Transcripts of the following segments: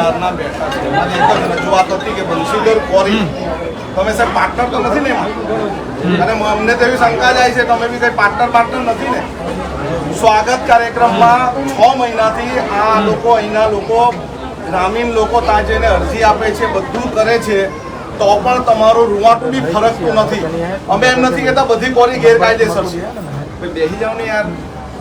ક્યારના બેઠા છે. અને એક જ રજૂઆત હતી કે બંશીધર કોરી. તમે સાહેબ પાર્ટનર તો નથી ને અને અમને તો એવી શંકા જાય છે તમે બી કઈ પાર્ટનર પાર્ટનર નથી ને? સ્વાગત કાર્યક્રમમાં છ મહિનાથી આ લોકો અહીંના લોકો ગ્રામીણ લોકો ત્યાં જઈને અરજી આપે છે બધું કરે છે. તો પણ તમારું રૂવાટું બી ફરકતું નથી. અમે એમ નથી કહેતા બધી કોરી ગેરકાયદેસર છે. બેસી જાઓ ને યાર.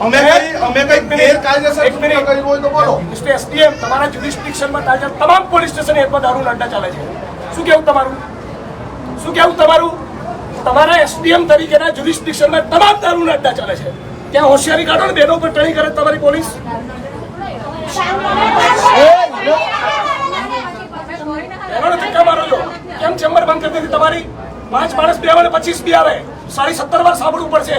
અમે કઈ અમે કઈ ગેરકાયદેસર એક મિનિટ. કર્યું હોય તો બોલો. મિસ્ટર એસડીએમ તમારા જ્યુરિસ્ડિક્શનમાં તાજા તમામ પોલીસ સ્ટેશન એરપોર્ટ દારૂ અડ્ડા ચાલે છે. શું કેવું તમારું? શું કેવું તમારું? તમારા એસડીએમ તરીકેના જ્યુરિસ્ડિક્શનમાં તમામ દારૂ અડ્ડા ચાલે છે. ત્યાં હોશિયારી કાઢો ને બેનો પર ટણી કરે તમારી પોલીસ. બેનોને ધક્કા મારો છો. કેમ ચેમ્બર બંધ કરી દીધી? તમારી પાંચ માણસ બે આવે પચીસ બી આવે. સાડી સત્તર વાર સાંભળવું પડશે.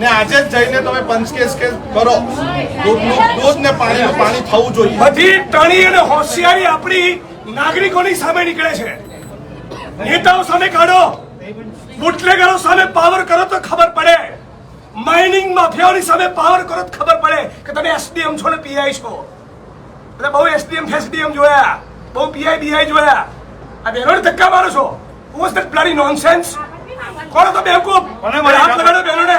ને આજે જ જઈને તમે પંચકેસ કેસ કરો. દૂધનું દૂધ ને પાણી પાણી થવું જોઈએ. બધી ટણી અને હોશિયારી આપણી નાગરિકોની સામે નીકળે છે. નેતાઓ સામે કાઢો. બુટલેગરો સામે પાવર કરો તો ખબર પડે. માઇનિંગ માફિયાઓની સામે પાવર કરો તો ખબર પડે કે તમે એસડીએમ છો ને પીઆઈ છો. એટલે બહુ એસડીએમ ફેસડીએમ જોયા. બહુ પીઆઈ બીઆઈ જોયા. આ બહેનોને ધક્કા મારો છો. વોઝ ધેટ બ્લડી નોનસેન્સ કોણ તો બેવકૂફ મને મારી હાથ લગાડો બહેનોને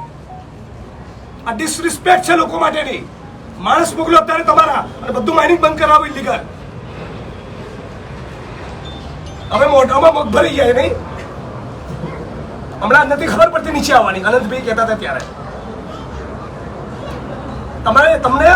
આ ડિસરિસ્પેક્ટ છે લોકો માટેની. માણસ મોકલો અત્યારે તમારા અને બધું માઇનિંગ બંધ કરાવો ઇલીગલ હવે મોઢામાં મગ ભરી જાય નહીં. હમણાં નથી ખબર પડતી નીચે આવવાની. અનંતભાઈ કહેતા હતા ત્યારે. તમારે તમને